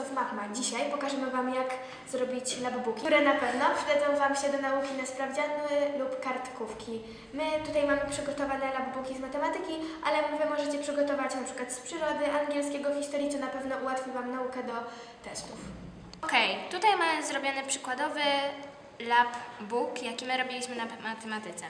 of Magma. Dzisiaj pokażemy Wam, jak zrobić labbooki, które na pewno przydadzą Wam się do nauki na sprawdziany lub kartkówki. My tutaj mamy przygotowane labbooki z matematyki, ale Wy możecie przygotować na przykład z przyrody, angielskiego, historii, co na pewno ułatwi Wam naukę do testów. Okej, tutaj mamy zrobiony przykładowy lab book, jaki my robiliśmy na matematyce.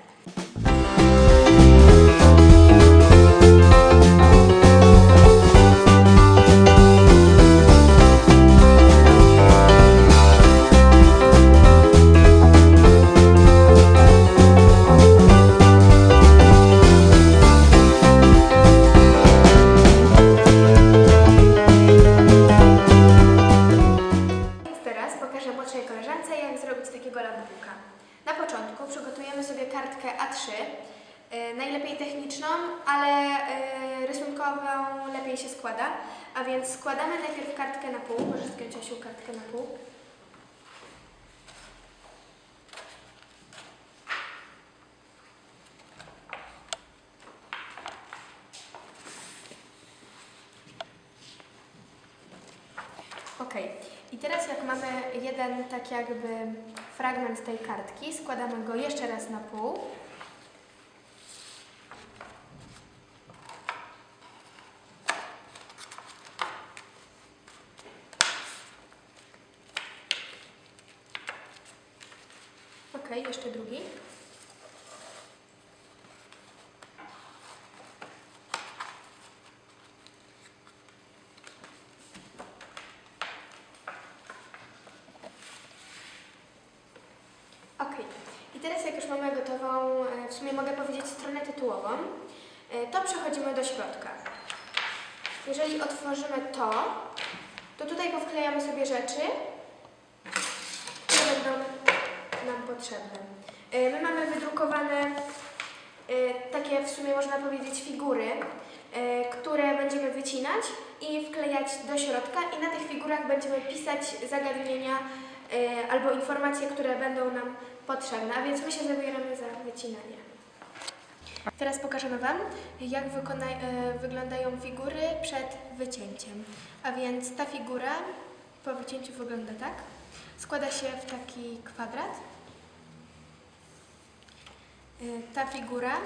E, najlepiej techniczną, ale e, rysunkową lepiej się składa. A więc składamy najpierw kartkę na pół. Może skręć Asiu kartkę na pół. Ok. I teraz jak mamy jeden tak jakby fragment tej kartki, składamy go jeszcze raz na pół. Jeszcze drugi. Ok, i teraz jak już mamy gotową, e, w sumie mogę powiedzieć stronę tytułową, e, to przechodzimy do środka. Jeżeli otworzymy to, to tutaj powklejamy sobie rzeczy, które będą nam potrzebne. E, My mamy wydrukowane e, takie w sumie można powiedzieć figury, e, które będziemy wycinać i wklejać do środka i na tych figurach będziemy pisać zagadnienia albo informacje, które będą nam potrzebne, a więc my się zabieramy za wycinanie. Teraz pokażemy Wam, jak wyglądają figury przed wycięciem. A więc ta figura po wycięciu wygląda tak. Składa się w taki kwadrat. E, Ta figura,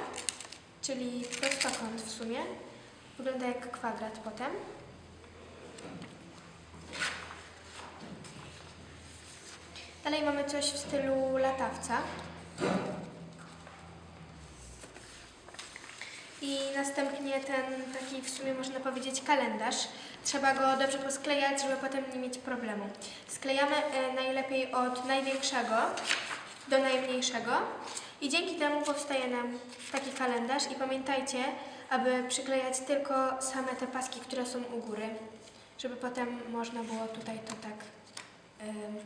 czyli prostokąt w sumie, wygląda jak kwadrat potem. Dalej mamy coś w stylu latawca. I następnie ten taki w sumie można powiedzieć kalendarz. Trzeba go dobrze posklejać, żeby potem nie mieć problemu. Sklejamy e, najlepiej od największego do najmniejszego i dzięki temu powstaje nam taki kalendarz i pamiętajcie, aby przyklejać tylko same te paski, które są u góry, żeby potem można było tutaj to tak em,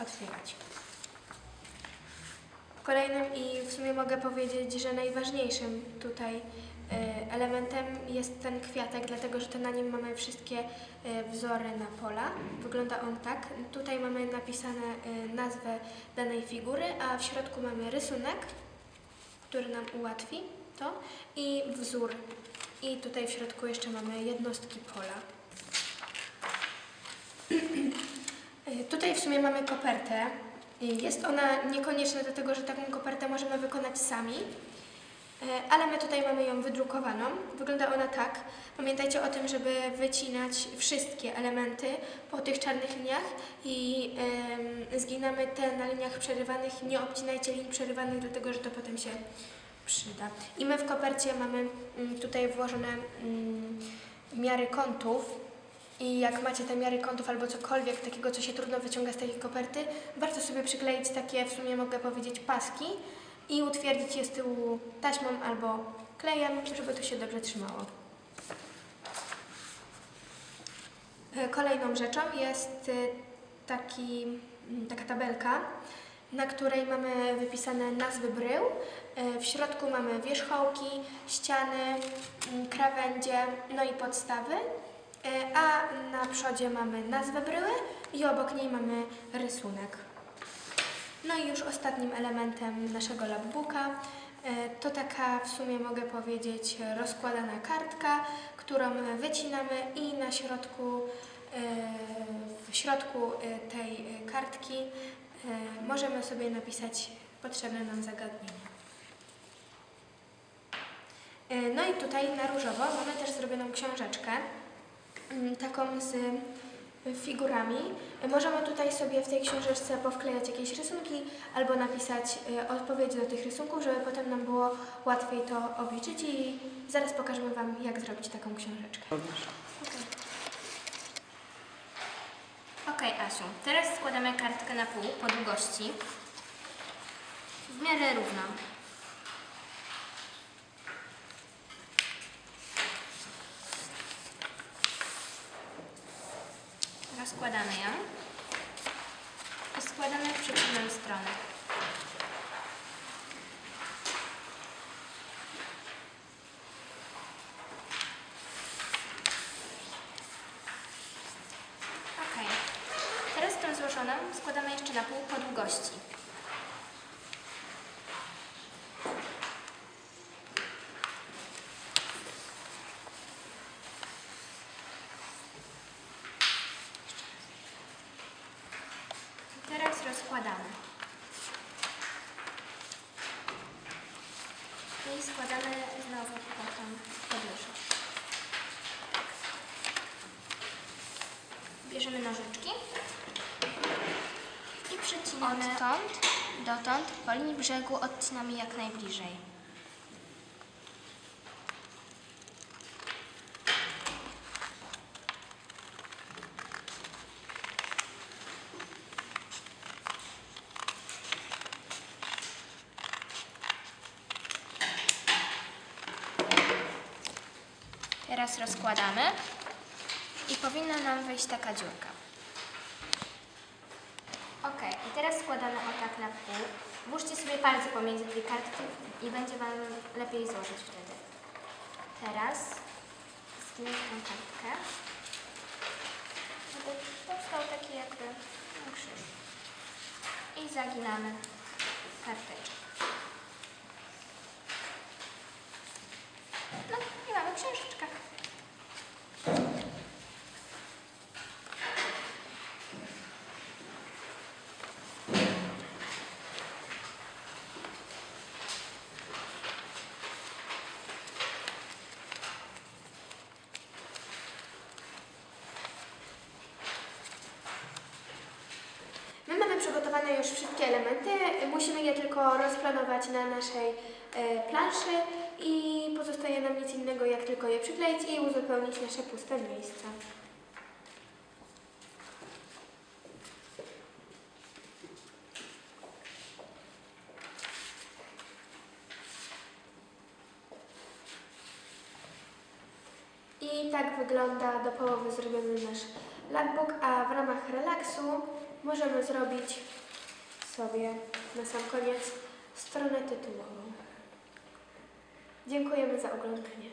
otwierać. Kolejnym i w sumie mogę powiedzieć, że najważniejszym tutaj elementem jest ten kwiatek, dlatego że to na nim mamy wszystkie e, wzory na pola. Wygląda on tak. Tutaj mamy napisane e, nazwę danej figury, a w środku mamy rysunek, który nam ułatwi to i wzór. I tutaj w środku jeszcze mamy jednostki pola. E, Tutaj w sumie mamy kopertę. E, Jest ona niekonieczna, dlatego że taką kopertę możemy wykonać sami, E, ale my tutaj mamy ją wydrukowaną. Wygląda ona tak. Pamiętajcie o tym, żeby wycinać wszystkie elementy po tych czarnych liniach i em, zginamy te na liniach przerywanych. Nie obcinajcie linii przerywanych, dlatego że to potem się przyda. I my w kopercie mamy mm, tutaj włożone mm, miary kątów, i jak macie te miary kątów albo cokolwiek takiego, co się trudno wyciąga z takiej koperty, warto sobie przykleić takie, w sumie mogę powiedzieć, paski i utwierdzić je z tyłu taśmą albo klejem, żeby to się dobrze trzymało. E, Kolejną rzeczą jest e, taki, m, taka tabelka, na której mamy wypisane nazwy brył. E, W środku mamy wierzchołki, ściany, m, krawędzie, no i podstawy. A na przodzie mamy nazwę bryły i obok niej mamy rysunek. No i już ostatnim elementem naszego labbooka e, to taka w sumie mogę powiedzieć rozkładana kartka, którą wycinamy i na środku w środku e, tej e, kartki e, możemy sobie napisać potrzebne nam zagadnienie. E, No i tutaj na różowo mamy też zrobioną książeczkę, mm, taką z figurami. Możemy tutaj sobie w tej książeczce powklejać jakieś rysunki albo napisać e, odpowiedzi do tych rysunków, żeby potem nam było łatwiej to obliczyć i zaraz pokażemy Wam, jak zrobić taką książeczkę. Ok, Asiu, teraz składamy kartkę na pół po długości. W miarę równo. Rozkładamy ją i składamy w przeciwną stronę. Ok. Teraz tą złożoną składamy jeszcze na pół po długości. I teraz rozkładamy. I składamy znowu potem podróżę. Bierzemy nożyczki i przecinamy odtąd dotąd po linii brzegu odcinamy jak najbliżej. Teraz rozkładamy i powinna nam wyjść taka dziurka. Ok, i teraz składamy o tak na pół. Włóżcie sobie palce pomiędzy dwie kartki i będzie Wam lepiej złożyć wtedy. Teraz zginę tą kartkę, żeby powstał taki jakby krzyż. I zaginamy karteczkę. No i mamy książeczkę. My mamy przygotowane już wszystkie elementy, musimy je tylko rozplanować na naszej e, planszy i pozostaje nam nic innego jak tylko je przykleić i uzupełnić nasze puste miejsca. I tak wygląda do połowy zrobiony nasz lapbook, a w ramach relaksu możemy zrobić sobie na sam koniec stronę tytułową. Dziękujemy za oglądanie.